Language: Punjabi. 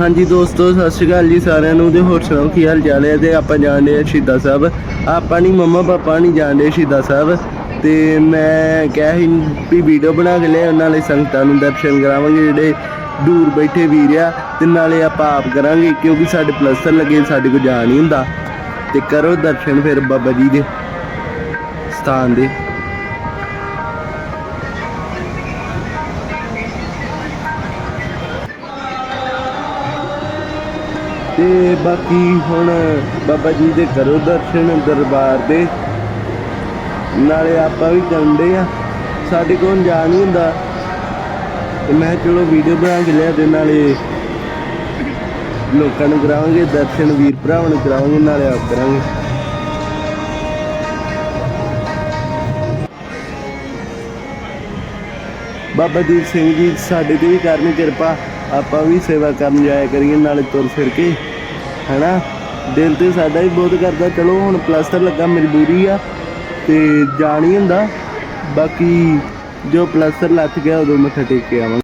ਹਾਂਜੀ ਦੋਸਤੋ, ਸਤਿ ਸ਼੍ਰੀ ਅਕਾਲ ਜੀ ਸਾਰਿਆਂ ਨੂੰ ਤੇ ਹੋਰ ਸੁਣਾਓ ਕੀ ਹਾਲ ਚਾਲ ਹੈ? ਤੇ ਆਪਾਂ ਜਾਣਦੇ ਆ ਸ਼ਹੀਦਾਂ ਸਾਹਿਬ। ਆਪਾਂ ਨਹੀਂ ਮੰਮਾ ਪਾਪਾ ਨਹੀਂ ਜਾਣਦੇ ਸ਼ਹੀਦਾਂ ਸਾਹਿਬ। ਤੇ ਮੈਂ ਕਿਹਾ ਸੀ ਵੀ ਵੀਡੀਓ ਬਣਾ ਕੇ ਲੈ ਨਾਲੇ ਸੰਗਤਾਂ ਨੂੰ ਦਰਸ਼ਨ ਕਰਾਵਾਂਗੇ ਜਿਹੜੇ ਦੂਰ ਬੈਠੇ ਵੀਰ ਆ। ਤੇ ਨਾਲੇ ਆਪਾਂ ਆਪ ਕਰਾਂਗੇ, ਕਿਉਂਕਿ ਸਾਡੇ ਪਲਸਤਰ ਲੱਗੇ, ਸਾਡੇ ਕੋਲ ਜਾ ਨਹੀਂ ਹੁੰਦਾ। ਤੇ ਕਰੋ ਦਰਸ਼ਨ ਫਿਰ ਬਾਬਾ ਜੀ ਦੇ ਸਥਾਨ ਦੇ। ਤੇ ਬਾਕੀ ਹੁਣ ਬਾਬਾ ਜੀ ਦੇ ਕਰੋ ਦਰਸ਼ਨ ਦਰਬਾਰ ਦੇ, ਨਾਲੇ ਆਪਾਂ ਵੀ ਜਾਂਦੇ ਆ। ਸਾਡੇ ਕੋਲ ਜਾ ਨਹੀਂ ਹੁੰਦਾ। ਤੇ ਮੈਂ ਕਿਹਾ ਚਲੋ ਵੀਡੀਓ ਬਣਾ ਕੇ ਲਿਆ ਦੇ ਨਾਲੇ ਲੋਕਾਂ ਨੂੰ ਕਰਾਵਾਂਗੇ, ਦਰਸ਼ਨ ਵੀਰ ਭਰਾਵਾਂ ਨੂੰ ਕਰਾਵਾਂਗੇ, ਨਾਲੇ ਆਪ ਕਰਾਂਗੇ। ਬਾਬਾ ਦੀਪ ਸਿੰਘ ਜੀ, ਸਾਡੇ ਤੇ ਵੀ ਕਰਨ ਕਿਰਪਾ। ਆਪਾਂ ਵੀ ਸੇਵਾ ਕਰਨ ਜਾਇਆ ਕਰੀਏ, ਨਾਲੇ ਤੁਰ ਫਿਰ ਕੇ, ਹੈਨਾ? ਦਿਲ ਤੇ ਸਾਡਾ ਵੀ ਬਹੁਤ ਕਰਦਾ, ਚਲੋ ਹੁਣ ਪਲਾਸਟਰ ਲੱਗਾ, ਮਜਬੂਰੀ ਆ, ਤੇ ਜਾਣ ਹੀ ਹੁੰਦਾ। ਬਾਕੀ ਜੋ ਪਲਾਸਟਰ ਲੱਥ ਗਿਆ, ਉਦੋਂ ਮੱਥਾ ਟੇਕ ਕੇ ਆਵਾਂਗੇ।